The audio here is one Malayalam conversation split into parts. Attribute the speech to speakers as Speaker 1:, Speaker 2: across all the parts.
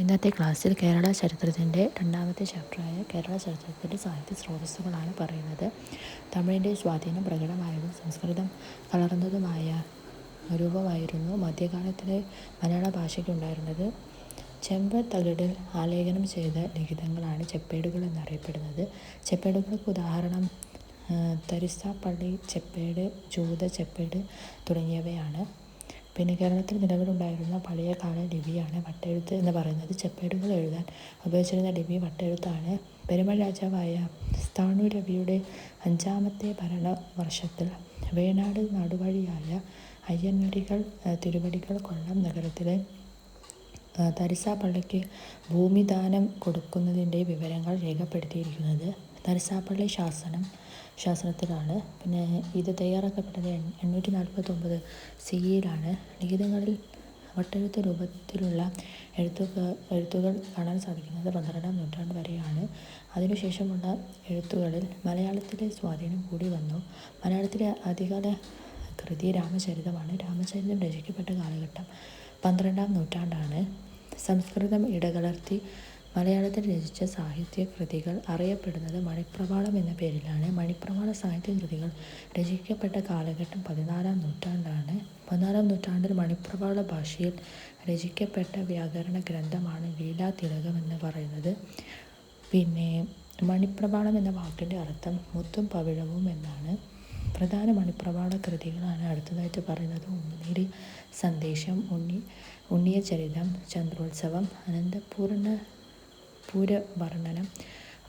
Speaker 1: ഇന്നത്തെ ക്ലാസ്സിൽ കേരള ചരിത്രത്തിന്റെ രണ്ടാമത്തെ ചാപ്റ്ററായ കേരള ചരിത്രത്തിന്റെ സാഹിത്യ സ്രോതസ്സുകളാണ് പറയുന്നത്. തമിഴിന്റെ സ്വാധീനം പ്രകടമായതും സംസ്കൃതം കലർന്നതുമായ രൂപമായിരുന്നു മധ്യകാലത്തിലെ മലയാള ഭാഷയ്ക്കുണ്ടായിരുന്നത്. ചെമ്പ് തകിടിൽ ആലേഖനം ചെയ്ത ലിഖിതങ്ങളാണ് ചെപ്പേടുകൾ എന്നറിയപ്പെടുന്നത്. ചെപ്പേടുകൾക്ക് ഉദാഹരണം തരിസാപ്പള്ളി ചെപ്പേട് ജൂത ചെപ്പേട് തുടങ്ങിയവയാണ്. പിന്നെ കേരളത്തിൽ നിലവിലുണ്ടായിരുന്ന പഴയകാല ലിപിയാണ് വട്ടെഴുത്ത് എന്ന് പറയുന്നത്. ചെപ്പേടുകൾ എഴുതാൻ ഉപയോഗിച്ചിരുന്ന ലിപി വട്ടെഴുത്താണ്. പെരുമൾ രാജാവായ സ്ഥാണു രവിയുടെ അഞ്ചാമത്തെ ഭരണ വർഷത്തിൽ വേണാട് നാടുവഴിയായ അയ്യനടികൾ തിരുവടികൾ കൊല്ലം നഗരത്തിലെ തരിസാപ്പള്ളിക്ക് ഭൂമിദാനം കൊടുക്കുന്നതിന്റെ വിവരങ്ങൾ രേഖപ്പെടുത്തിയിരിക്കുന്നത്. തരിസാപ്പള്ളി ശാസനം ശാസനത്തിലാണ് പിന്നെ ഇത് തയ്യാറാക്കപ്പെട്ടത് എണ്ണൂറ്റി നാൽപ്പത്തൊമ്പത് സിയിലാണ് ലിഖിതങ്ങളിൽ വട്ടെഴുത്ത് രൂപത്തിലുള്ള എഴുത്തുകൾ എഴുത്തുകൾ കാണാൻ സാധിക്കുന്നത് പന്ത്രണ്ടാം നൂറ്റാണ്ട് വരെയാണ്. അതിനുശേഷമുള്ള എഴുത്തുകളിൽ മലയാളത്തിലെ സ്വാധീനം കൂടി വന്നു. മലയാളത്തിലെ ആദ്യകാല കൃതി രാമചരിതമാണ്. രാമചരിതം രചിക്കപ്പെട്ട കാലഘട്ടം പന്ത്രണ്ടാം നൂറ്റാണ്ടാണ്. സംസ്കൃതം ഇടകലർത്തി മലയാളത്തിൽ രചിച്ച സാഹിത്യ കൃതികൾ അറിയപ്പെടുന്നത് മണിപ്രവാളം എന്ന പേരിലാണ്. മണിപ്രവാള സാഹിത്യ കൃതികൾ രചിക്കപ്പെട്ട കാലഘട്ടം പതിനാലാം നൂറ്റാണ്ടാണ്. പതിനാലാം നൂറ്റാണ്ടിൽ മണിപ്രവാള ഭാഷയിൽ രചിക്കപ്പെട്ട വ്യാകരണ ഗ്രന്ഥമാണ് ലീലാതിലകം എന്ന് പറയുന്നത്. പിന്നെ മണിപ്രവാളം എന്ന വാക്കിന്റെ അർത്ഥം മുത്തും പവിഴവും എന്നാണ്. പ്രധാന മണിപ്രവാള കൃതികളാണ് അടുത്തതായിട്ട് പറയുന്നത് ഉമ്മനീരി സന്ദേശം ഉണ്ണി ഉണ്ണിയ ചരിതം ചന്ദ്രോത്സവം അനന്തപൂർണ പൂരവർണനം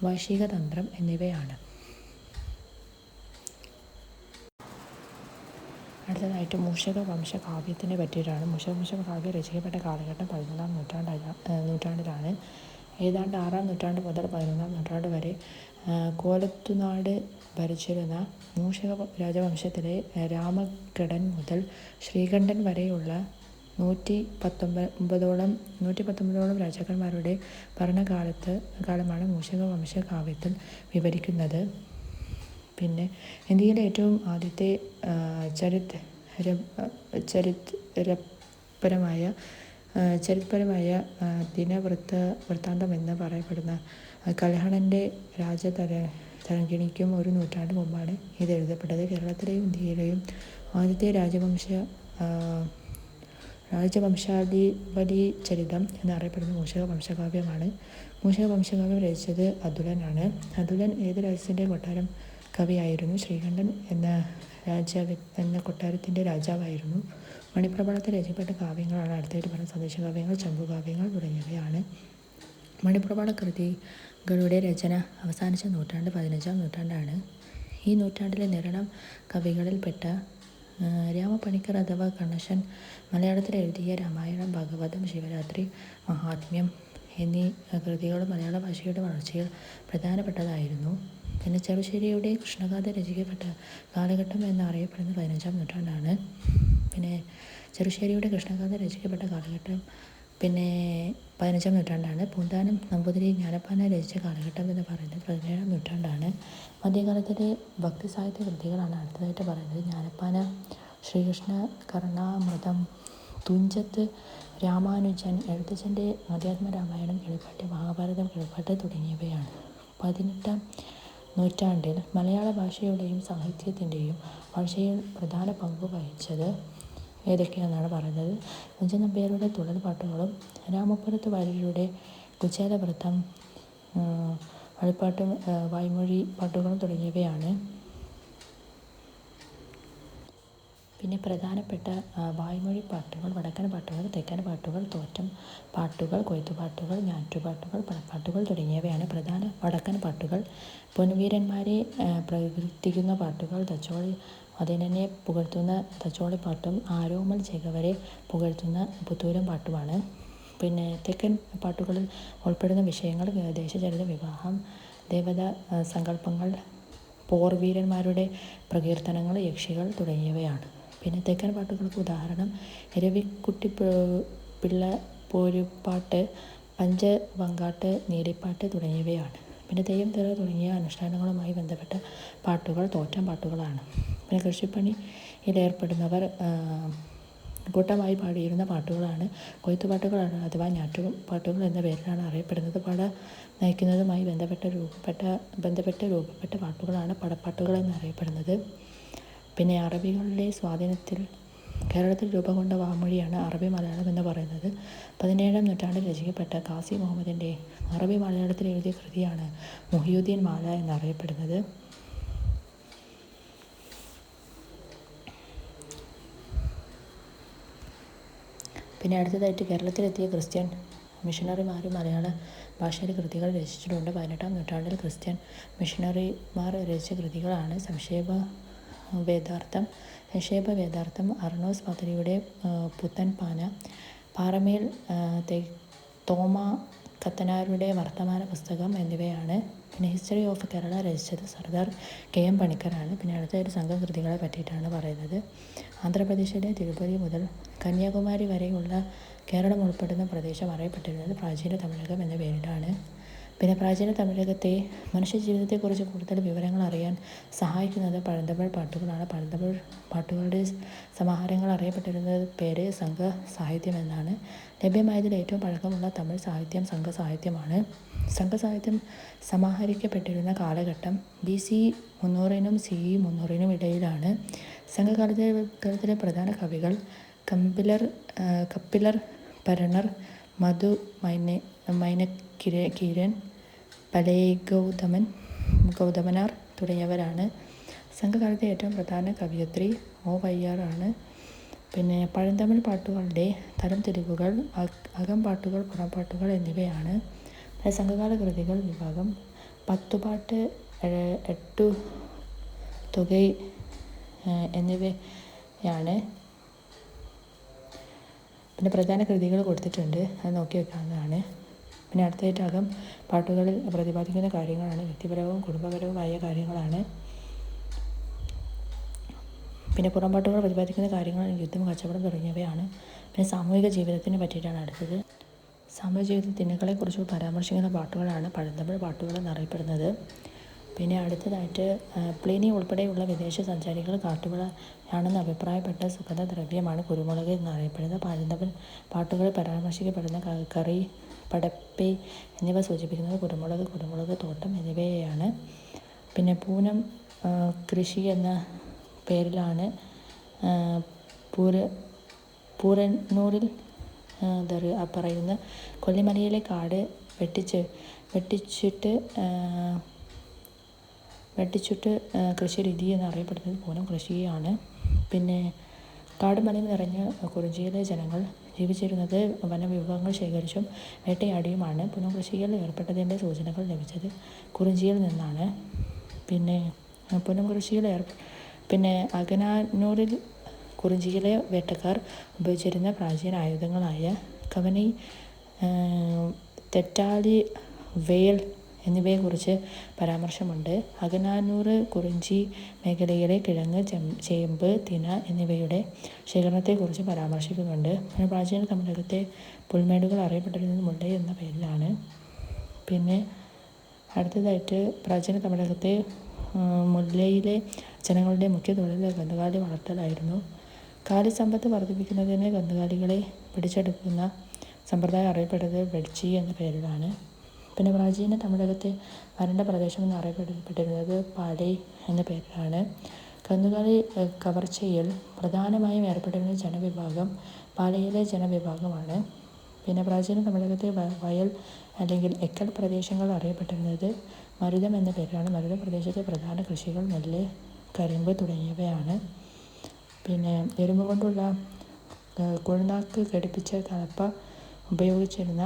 Speaker 1: വൈശികതന്ത്രം എന്നിവയാണ്. അടുത്തതായിട്ട് മൂഷക വംശ കാവ്യത്തിനെ പറ്റിയിട്ടാണ്. മൂഷക വംശ കാവ്യം രചിക്കപ്പെട്ട കാലഘട്ടം പതിനൊന്നാം നൂറ്റാണ്ട് നൂറ്റാണ്ടിലാണ്. ഏതാണ്ട് ആറാം നൂറ്റാണ്ട് മുതൽ പതിനൊന്നാം നൂറ്റാണ്ട് വരെ കോലത്തുനാട് ഭരിച്ചിരുന്ന മൂഷക രാജവംശത്തിലെ രാമഘടൻ മുതൽ ശ്രീകണ്ഠൻ വരെയുള്ള നൂറ്റി പത്തൊമ്പതോളം നൂറ്റി പത്തൊമ്പതോളം രാജാക്കന്മാരുടെ ഭരണകാലത്ത് കാലമാണ് മൂഷക വംശകാവ്യത്തിൽ വിവരിക്കുന്നത്. പിന്നെ ഇന്ത്യയിലെ ഏറ്റവും ആദ്യത്തെ ചരിത്ര ചരിത്രപരമായ ചരിത്രപരമായ ദിനവൃത്ത വൃത്താന്തം എന്ന് പറയപ്പെടുന്ന കലഹണന്റെ രാജതര തരംഗിണിക്കും ഒരു നൂറ്റാണ്ട് മുമ്പാണ് ഇത് എഴുതപ്പെട്ടത്. കേരളത്തിലെയും ഇന്ത്യയിലെയും ആദ്യത്തെ രാജവംശ രാജവംശാധിപതി ചരിതം എന്നറിയപ്പെടുന്ന മൂഷക വംശകാവ്യമാണ്. മൂഷക വംശകാവ്യം രചിച്ചത് അതുലനാണ്. അതുലൻ ഏത് രാജ്യത്തിന്റെ കൊട്ടാരം കവിയായിരുന്നു? ശ്രീകണ്ഠൻ എന്ന രാജാവ് എന്ന കൊട്ടാരത്തിന്റെ രാജാവായിരുന്നു. മണിപ്രവാളത്തിൽ രചിക്കപ്പെട്ട കാവ്യങ്ങളാണ് അടുത്തായിട്ട് പറഞ്ഞ സന്ദേശകാവ്യങ്ങൾ ചമ്പുകാവ്യങ്ങൾ തുടങ്ങിയവയാണ്. മണിപ്രവാള കൃതികളുടെ രചന അവസാനിച്ച നൂറ്റാണ്ട് പതിനഞ്ചാം നൂറ്റാണ്ടാണ്. ഈ നൂറ്റാണ്ടിലെ നിരണം കവികളിൽപ്പെട്ട രാമപണിക്കർ അഥവാ ഗണേശൻ മലയാളത്തിൽ എഴുതിയ രാമായണം ഭഗവതം ശിവരാത്രി മഹാത്മ്യം എന്നീ കൃതികൾ മലയാള ഭാഷയുടെ വളർച്ചയിൽ പ്രധാനപ്പെട്ടതായിരുന്നു. പിന്നെ ചെറുശ്ശേരിയുടെ കൃഷ്ണഗാഥ രചിക്കപ്പെട്ട കാലഘട്ടം എന്നറിയപ്പെടുന്ന പതിനഞ്ചാം നൂറ്റാണ്ടാണ്. പിന്നെ ചെറുശ്ശേരിയുടെ കൃഷ്ണഗാഥ രചിക്കപ്പെട്ട കാലഘട്ടം പിന്നെ പതിനഞ്ചാം നൂറ്റാണ്ടാണ്. പൂന്താനം നമ്പൂതിരി ജ്ഞാനപ്പാന രചിച്ച കാലഘട്ടം എന്ന് പറയുന്നത് പതിനേഴാം നൂറ്റാണ്ടാണ്. മധ്യകാലത്തിലെ ഭക്തി സാഹിത്യ കൃതികളാണ് അടുത്തതായിട്ട് പറയുന്നത്. ജ്ഞാനപ്പാന ശ്രീകൃഷ്ണ കർണാമൃതം തുഞ്ചത്ത് രാമാനുജൻ എഴുത്തച്ഛന്റെ ആധ്യാത്മരാമായണം കിളിപ്പാട്ട് മഹാഭാരതം കിളിപ്പാട്ട് തുടങ്ങിയവയാണ്. പതിനെട്ടാം നൂറ്റാണ്ടിൽ മലയാള ഭാഷയുടെയും സാഹിത്യത്തിന്റെയും വളർച്ചയിൽ പ്രധാന പങ്ക് വഹിച്ചത് ഏതൊക്കെയാണെന്നാണ് പറയുന്നത്? കുഞ്ചൻ നമ്പ്യാരുടെ തുടർ പാട്ടുകളും രാമപുരത്ത് വാര്യരുടെ കുചേലവൃത്തം വഴിപ്പാട്ടും വായ്മൊഴി പാട്ടുകളും തുടങ്ങിയവയാണ്. പിന്നെ പ്രധാനപ്പെട്ട വായ്മൊഴി പാട്ടുകൾ വടക്കൻ പാട്ടുകൾ തെക്കൻ പാട്ടുകൾ തോറ്റം പാട്ടുകൾ കൊയ്ത്തുപാട്ടുകൾ ഞാറ്റുപാട്ടുകൾ പണപ്പാട്ടുകൾ തുടങ്ങിയവയാണ് പ്രധാന വടക്കൻ പാട്ടുകൾ. പൊൻവീരന്മാരെ പ്രകീർത്തിക്കുന്ന പാട്ടുകൾ തച്ചോളി അതിനെ പുകഴ്ത്തുന്ന തച്ചോളിപ്പാട്ടും ആരോമൽ ചെകവരെ പുകഴ്ത്തുന്ന പുത്തൂരം പാട്ടുമാണ്. പിന്നെ തെക്കൻ പാട്ടുകളിൽ ഉൾപ്പെടുന്ന വിഷയങ്ങൾ ദേശചരിത വിവാഹം ദേവതാ സങ്കല്പങ്ങൾ പോർവീരന്മാരുടെ പ്രകീർത്തനങ്ങൾ യക്ഷികൾ തുടങ്ങിയവയാണ്. പിന്നെ തെക്കൻ പാട്ടുകൾക്ക് ഉദാഹരണം. രവിക്കുട്ടി പിള്ള പോരുപ്പാട്ട് പഞ്ചവങ്കാട്ട് നീലിപ്പാട്ട് തുടങ്ങിയവയാണ്. പിന്നെ തെയ്യം തിറ തുടങ്ങിയ അനുഷ്ഠാനങ്ങളുമായി ബന്ധപ്പെട്ട പാട്ടുകൾ തോറ്റം പാട്ടുകളാണ്. പിന്നെ കൃഷിപ്പണിയിൽ ഏർപ്പെടുന്നവർ കൂട്ടമായി പാടിയിരുന്ന പാട്ടുകളാണ്. കൊയ്ത്തുപാട്ടുകളാണ് അഥവാ ഞാറ്റുപാട്ടുകൾ എന്ന പേരിലാണ് അറിയപ്പെടുന്നത്. പട നയിക്കുന്നതുമായി ബന്ധപ്പെട്ട രൂപപ്പെട്ട ബന്ധപ്പെട്ട് രൂപപ്പെട്ട പാട്ടുകളാണ് പടപ്പാട്ടുകൾ എന്നറിയപ്പെടുന്നത് പിന്നെ അറബികളുടെ സ്വാധീനത്തിൽ കേരളത്തിൽ രൂപം കൊണ്ട വാമൊഴിയാണ് അറബി മലയാളം എന്ന് പറയുന്നത്. പതിനേഴാം നൂറ്റാണ്ടിൽ രചിക്കപ്പെട്ട കാസി മുഹമ്മദിന്റെ അറബി മലയാളത്തിൽ എഴുതിയ കൃതിയാണ് മുഹിയുദ്ദീൻ മാല എന്നറിയപ്പെടുന്നത്. പിന്നെ അടുത്തതായിട്ട് കേരളത്തിലെത്തിയ ക്രിസ്ത്യൻ മിഷണറിമാർ മലയാള ഭാഷയിൽ കൃതികൾ രചിച്ചിട്ടുണ്ട്. പതിനെട്ടാം നൂറ്റാണ്ടിൽ ക്രിസ്ത്യൻ മിഷണറിമാർ രചിച്ച കൃതികളാണ് സംക്ഷേപ വേദാർത്ഥം നിക്ഷേപ വേദാർത്ഥം അർണോസ് പദ്ധതിയുടെ പുത്തൻ പാന പാറമേൽ തോമ കത്തനാരുടെ വർത്തമാന പുസ്തകം എന്നിവയാണ്. പിന്നെ ഹിസ്റ്ററി ഓഫ് കേരള രചിച്ചത് സർദാർ കെ എം പണിക്കറാണ് പിന്നെ അടുത്ത സംഘം കൃതികളെ പറ്റിയിട്ടാണ് പറയുന്നത്. ആന്ധ്രാപ്രദേശിലെ തിരുപ്പതി മുതൽ കന്യാകുമാരി വരെയുള്ള കേരളം ഉൾപ്പെടുന്ന പ്രദേശം അറിയപ്പെട്ടിരുന്നത് പ്രാചീന തമിഴകം എന്ന പേരിലാണ്. പിന്നെ പ്രാചീന തമിഴകത്തെ മനുഷ്യജീവിതത്തെക്കുറിച്ച് കൂടുതൽ വിവരങ്ങൾ അറിയാൻ സഹായിക്കുന്നത് പഴന്തമിഴ് പാട്ടുകളാണ്. പഴന്തമിഴ് പാട്ടുകളുടെ സമാഹാരങ്ങൾ അറിയപ്പെട്ടിരുന്നത് പേര് സംഘ സാഹിത്യം എന്നാണ്. ലഭ്യമായതിൽ ഏറ്റവും പഴക്കമുള്ള തമിഴ് സാഹിത്യം സംഘ സാഹിത്യമാണ് സംഘസാഹിത്യം സമാഹരിക്കപ്പെട്ടിരുന്ന കാലഘട്ടം ബി സി മുന്നൂറിനും സി ഇ മുന്നൂറിനും ഇടയിലാണ്. സംഘകാലത്തെ പ്രധാന കവികൾ കമ്പിലർ കപ്പിലർ പരണർ മധു മൈന മൈനക്കിര കിരൺ പലയഗൗതമൻ ഗൗതമനാർ തുടങ്ങിയവരാണ്. സംഘകാലത്തെ ഏറ്റവും പ്രധാന കവിയത്രി ഒ വയ്യാറാണ് പിന്നെ പഴന്തമിഴ് പാട്ടുകളുടെ തരംതിരിവുകൾ അകംപാട്ടുകൾ പുറംപാട്ടുകൾ എന്നിവയാണ്. സംഘകാല കൃതികൾ വിഭാഗം പത്തുപാട്ട് എട്ടു തുകൈ എന്നിവയാണ്. പിന്നെ പ്രധാന കൃതികൾ കൊടുത്തിട്ടുണ്ട്. അത് നോക്കി വെക്കാവുന്നതാണ്. പിന്നെ അടുത്തായിട്ട് അകം പാട്ടുകളിൽ പ്രതിപാദിക്കുന്ന കാര്യങ്ങളാണ്. വ്യക്തിപരവും കുടുംബപരവുമായ കാര്യങ്ങളാണ്. പിന്നെ പുറംപാട്ടുകൾ പ്രതിപാദിക്കുന്ന കാര്യങ്ങൾ യുദ്ധം കച്ചവടം തുടങ്ങിയവയാണ്. പിന്നെ സാമൂഹിക ജീവിതത്തിനെ പറ്റിയിട്ടാണ് അടുത്തത്. സാമൂഹിക ജീവിതത്തിൽ തിന്നുകളെക്കുറിച്ച് പരാമർശിക്കുന്ന പാട്ടുകളാണ് പഴന്തമിഴ് പാട്ടുകൾ എന്നറിയപ്പെടുന്നത് പിന്നെ അടുത്തതായിട്ട് പ്ലിനി ഉൾപ്പെടെയുള്ള വിദേശ സഞ്ചാരികൾ കാട്ടുവിളയാണെന്ന് അഭിപ്രായപ്പെട്ട സുഗന്ധദ്രവ്യമാണ് കുരുമുളക് എന്നറിയപ്പെടുന്നത് പഴന്തമിഴ് പാട്ടുകളിൽ പരാമർശിക്കപ്പെടുന്ന കറി പടപ്പി എന്നിവ സൂചിപ്പിക്കുന്നത് കുരുമുളക് കുരുമുളക് തോട്ടം എന്നിവയെയാണ്. പിന്നെ പൂനം കൃഷി എന്ന പേരിലാണ് പൂര പൂരന്നൂറിൽ പറയുന്ന കൊല്ലിമലയിലെ കാട് വെട്ടിച്ച് വെട്ടിച്ചിട്ട് വെട്ടിച്ചുട്ട് കൃഷി രീതി എന്നറിയപ്പെടുന്നത് പൂനം കൃഷിയാണ്. പിന്നെ കാട് മലയിൽ നിറഞ്ഞ കുറിഞ്ചിയിലെ ജനങ്ങൾ ജീവിച്ചിരുന്നത് വനവിഭവങ്ങൾ ശേഖരിച്ചും വേട്ടയാടിയുമാണ്. പൂനം കൃഷിയിൽ ഏർപ്പെട്ടതിന്റെ സൂചനകൾ ലഭിച്ചത് കുറിഞ്ചിയിൽ നിന്നാണ്. പിന്നെ പൂനം കൃഷിയിൽ ഏർ പിന്നെ അഗനാനൂറിൽ കുറിഞ്ചിയിലെ വേട്ടക്കാർ ഉപയോഗിച്ചിരുന്ന പ്രാചീന ആയുധങ്ങളായ കവനി തെറ്റാലി വേൽ എന്നിവയെക്കുറിച്ച് പരാമർശമുണ്ട്. അകനാനൂർ കുറിഞ്ചി മേഖലയിലെ കിഴങ്ങ് ചേമ്പ് തിന എന്നിവയുടെ ശേഖരണത്തെക്കുറിച്ച് പരാമർശിക്കുന്നുണ്ട്. പ്രാചീന തമിഴകത്തെ പുൽമേടുകൾ അറിയപ്പെട്ടിരുന്നത് മുണ്ടൈ എന്ന പേരിലാണ്. പിന്നെ അടുത്തതായിട്ട് പ്രാചീന തമിഴകത്തെ മുല്ലയിലെ ജനങ്ങളുടെ മുഖ്യ തൊഴിൽ കന്നുകാലി വളർത്തലായിരുന്നു. കാലിസമ്പത്ത് വർദ്ധിപ്പിക്കുന്നതിന് കന്നുകാലികളെ പിടിച്ചെടുക്കുന്ന സമ്പ്രദായം അറിയപ്പെട്ടത് വെഡ്ജി എന്ന പേരിലാണ്. പിന്നെ പ്രാചീന തമിഴകത്തെ വരണ്ട പ്രദേശമെന്ന് അറിയപ്പെട്ടിരുന്നത് പാലൈ എന്ന പേരിലാണ്. കന്നുകാലി കവർച്ചയിൽ പ്രധാനമായും ഏർപ്പെട്ടിരുന്ന ജനവിഭാഗം പാലയിലെ ജനവിഭാഗമാണ്. പിന്നെ പ്രാചീന തമിഴകത്തെ വയൽ അല്ലെങ്കിൽ എക്കൽ പ്രദേശങ്ങൾ അറിയപ്പെട്ടിരുന്നത് മരുതം എന്ന പേരിലാണ്. മരുത പ്രദേശത്തെ പ്രധാന കൃഷികൾ നെല്ല് കരിമ്പ് തുടങ്ങിയവയാണ്. പിന്നെ എരുമ്പ് കൊണ്ടുള്ള കുഴനാക്ക് ഘടിപ്പിച്ച കലപ്പ ഉപയോഗിച്ചിരുന്ന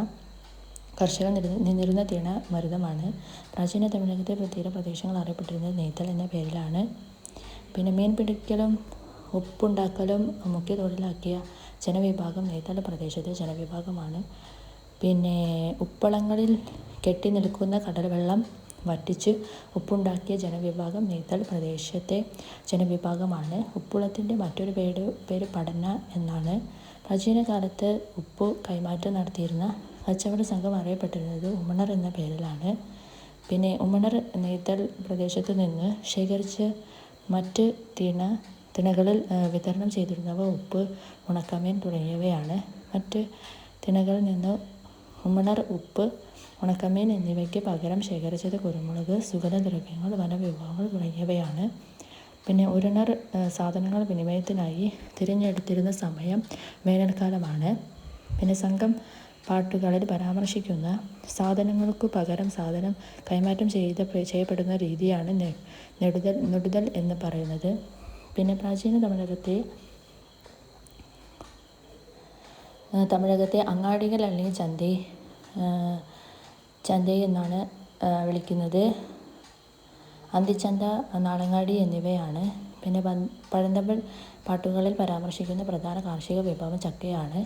Speaker 1: കർഷകർ നിന്നിരുന്ന തിണ മരുതമാണ്. പ്രാചീന തമിഴകത്തെ പ്രത്യേക പ്രദേശങ്ങൾ അറിയപ്പെട്ടിരുന്നത് നെയ്ത്തൽ എന്ന പേരിലാണ്. പിന്നെ മീൻ പിടിക്കലും ഉപ്പുണ്ടാക്കലും മുഖ്യ തൊഴിലാക്കിയ ജനവിഭാഗം നെയ്ത്തൽ പ്രദേശത്തെ ജനവിഭാഗമാണ്. പിന്നെ ഉപ്പളങ്ങളിൽ കെട്ടി നിൽക്കുന്ന കടൽവെള്ളം വറ്റിച്ച് ഉപ്പുണ്ടാക്കിയ ജനവിഭാഗം നെയ്ത്തൽ പ്രദേശത്തെ ജനവിഭാഗമാണ്. ഉപ്പുളത്തിന്റെ മറ്റൊരു പേര് പേര് പഠന എന്നാണ്. പ്രാചീന കാലത്ത് ഉപ്പ് കൈമാറ്റം നടത്തിയിരുന്ന കച്ചവട സംഘം അറിയപ്പെട്ടിരുന്നത് ഉമണർ എന്ന പേരിലാണ്. പിന്നെ ഉമണർ നെയ്തൽ പ്രദേശത്തു നിന്ന് ശേഖരിച്ച് മറ്റ് തിണ തിണകളിൽ വിതരണം ചെയ്തിരുന്നവ ഉപ്പ് ഉണക്കമീൻ തുടങ്ങിയവയാണ്. മറ്റ് തിണകളിൽ നിന്ന് ഉമണർ ഉപ്പ് ഉണക്കമീൻ എന്നിവയ്ക്ക് പകരം ശേഖരിച്ചത് കുരുമുളക് സുഗന്ധദ്രവ്യങ്ങൾ വനവിഭവങ്ങൾ തുടങ്ങിയവയാണ്. പിന്നെ ഉരുണർ സാധനങ്ങൾ വിനിമയത്തിനായി തിരഞ്ഞെടുത്തിരുന്ന സമയം വേനൽക്കാലമാണ്. പിന്നെ സംഘം പാട്ടുകളിൽ പരാമർശിക്കുന്ന സാധനങ്ങൾക്ക് പകരം സാധനം കൈമാറ്റം ചെയ്ത ചെയ്യപ്പെടുന്ന രീതിയാണ് നെടുതൽ നെടുതൽ എന്ന് പറയുന്നത്. പിന്നെ പ്രാചീന തമിഴകത്തെ തമിഴകത്തെ അങ്ങാടികൾ അല്ലെങ്കിൽ ചന്ത ചന്ത എന്നാണ് വിളിക്കുന്നത്. അന്തിച്ചന്ത നാളങ്ങാടി എന്നിവയാണ്. പിന്നെ പഴന്തമിഴ് പാട്ടുകളിൽ പരാമർശിക്കുന്ന പ്രധാന കാർഷിക വിഭവം ചക്കയാണ്.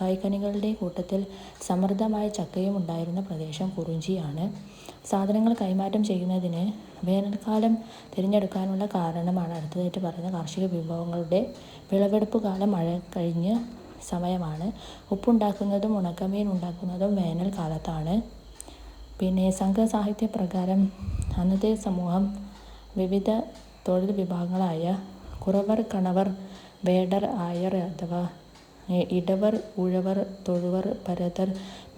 Speaker 1: കായ്കനികളുടെ കൂട്ടത്തിൽ സമൃദ്ധമായ ചക്കയും ഉണ്ടായിരുന്ന പ്രദേശം കുറിഞ്ചിയാണ് സാധനങ്ങൾ കൈമാറ്റം ചെയ്യുന്നതിന് വേനൽക്കാലം തിരഞ്ഞെടുക്കാനുള്ള കാരണമാണ് അടുത്തതായിട്ട് പറയുന്ന കാർഷിക വിഭവങ്ങളുടെ വിളവെടുപ്പ് കാലം മഴ കഴിഞ്ഞ് സമയമാണ്. ഉപ്പുണ്ടാക്കുന്നതും ഉണക്കമീൻ ഉണ്ടാക്കുന്നതും വേനൽക്കാലത്താണ് പിന്നെ സംഘസാഹിത്യ പ്രകാരം അന്നത്തെ സമൂഹം വിവിധ തൊഴിൽ വിഭാഗങ്ങളായ കുറവർ കണവർ വേടർ ആയർ അഥവാ ഇടവർ ഉഴവർ തൊഴുവർ പരതർ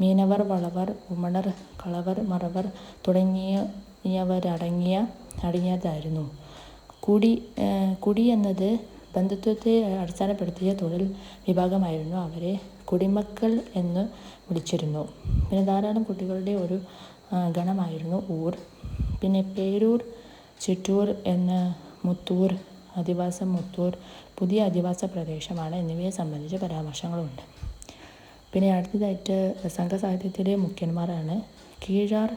Speaker 1: മീനവർ വളവർ ഉമണർ കളവർ മറവർ തുടങ്ങിയവരടങ്ങിയ അടങ്ങിയതായിരുന്നു. കുടി കുടി എന്നത് ബന്ധുത്വത്തെ അടിസ്ഥാനപ്പെടുത്തിയ തൊഴിൽ വിഭാഗമായിരുന്നു. അവരെ കുടിമക്കൾ എന്ന് വിളിച്ചിരുന്നു. പിന്നെ ധാരാളം കുട്ടികളുടെ ഒരു ഗണമായിരുന്നു ഊർ. പിന്നെ പേരൂർ ചിറ്റൂർ എന്ന മുത്തൂർ അധിവാസം മുത്തൂർ പുതിയ അധിവാസ പ്രദേശമാണ് എന്നിവയെ സംബന്ധിച്ച് പരാമർശങ്ങളുണ്ട്. പിന്നെ അടുത്തതായിട്ട് സംഘസാഹിത്യത്തിലെ മുഖ്യന്മാരാണ് കീഴാർ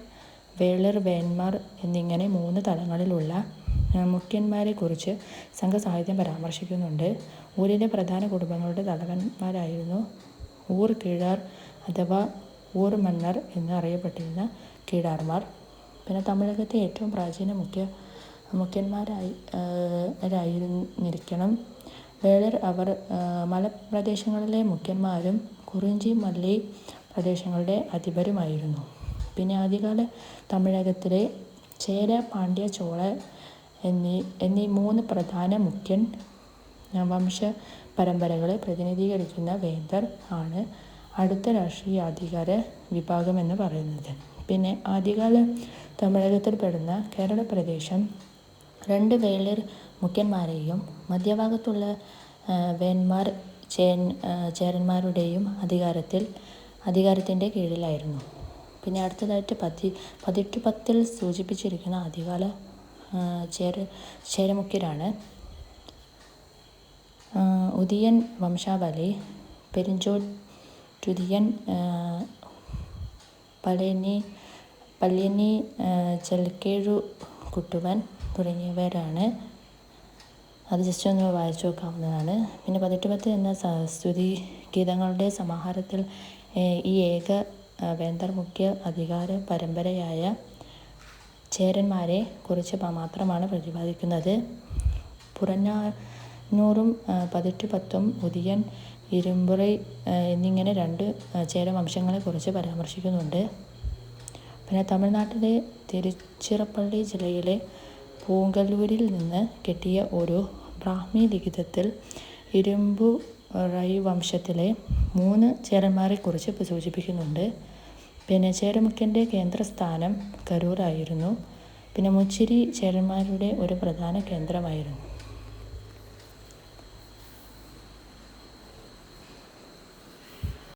Speaker 1: വേളർ വേന്മാർ എന്നിങ്ങനെ മൂന്ന് തലങ്ങളിലുള്ള മുഖ്യന്മാരെക്കുറിച്ച് സംഘസാഹിത്യം പരാമർശിക്കുന്നുണ്ട്. ഊരിലെ പ്രധാന കുടുംബങ്ങളുടെ തലവന്മാരായിരുന്നു ഊർ കീഴാർ അഥവാ ഊർ മന്നർ എന്നറിയപ്പെട്ടിരുന്ന കീഴാർമാർ. പിന്നെ തമിഴകത്തെ ഏറ്റവും പ്രാചീന മുഖ്യ മുഖ്യന്മാരായി രായിരുന്നിരിക്കണം. വേളർ അവർ മലപ്രദേശങ്ങളിലെ മുഖ്യന്മാരും കുറിഞ്ചി മല്ലി പ്രദേശങ്ങളുടെ അധിപരുമായിരുന്നു. പിന്നെ ആദ്യകാല തമിഴകത്തിലെ ചേര പാണ്ഡ്യ ചോള എന്നീ എന്നീ മൂന്ന് പ്രധാന മുഖ്യൻ വംശ പരമ്പരകളെ പ്രതിനിധീകരിക്കുന്ന വേദർ ആണ് അടുത്ത രാഷ്ട്രീയ അധികാര വിഭാഗം എന്ന് പറയുന്നത്. പിന്നെ ആദ്യകാല തമിഴകത്തിൽപ്പെടുന്ന കേരള പ്രദേശം രണ്ട് വേളിർ മുഖ്യന്മാരെയും മധ്യഭാഗത്തുള്ള വേന്മാർ ചേൻ ചേരന്മാരുടെയും അധികാരത്തിൽ അധികാരത്തിന്റെ കീഴിലായിരുന്നു. പിന്നെ അടുത്തതായിട്ട് പതി പതിറ്റു പത്തിൽ സൂചിപ്പിച്ചിരിക്കുന്ന ആദ്യകാല ചേര ചേരമുഖ്യരാണ്. ഉദിയൻ വംശാവലി പെരിഞ്ചോ ടുതിയൻ പളയനി പള്ളിയനി ചെൽക്കേഴു കുട്ടുവൻ തുടങ്ങിയവരാണ് അത് ജസ്റ്റ് ഒന്ന് വായിച്ചു നോക്കാവുന്നതാണ്. പിന്നെ പതിനെട്ട് പത്ത് എന്ന സ്തുതി ഗീതങ്ങളുടെ സമാഹാരത്തിൽ ഈ ഏക വേന്തർ മുഖ്യ അധികാര പരമ്പരയായ ചേരന്മാരെ കുറിച്ച് മാത്രമാണ് പ്രതിപാദിക്കുന്നത്. പുറഞ്ഞാനൂറും പതിനെട്ട് പത്തും ഉദിയൻ ഇരുമ്പുറൈ എന്നിങ്ങനെ രണ്ട് ചേരവംശങ്ങളെക്കുറിച്ച് പരാമർശിക്കുന്നുണ്ട്. പിന്നെ തമിഴ്നാട്ടിലെ തിരുച്ചിറപ്പള്ളി ജില്ലയിലെ പൂങ്കല്ലൂരിൽ നിന്ന് കിട്ടിയ ഒരു ബ്രാഹ്മി ലിഖിതത്തിൽ ഇരുമ്പു റായി വംശത്തിലെ മൂന്ന് ചേരന്മാരെക്കുറിച്ച് സൂചിപ്പിക്കുന്നുണ്ട്. പിന്നെ ചേരമുഖ്യന്റെ കേന്ദ്രസ്ഥാനം കരൂറായിരുന്നു പിന്നെ മുച്ചിരി ചേരന്മാരുടെ ഒരു പ്രധാന കേന്ദ്രമായിരുന്നു.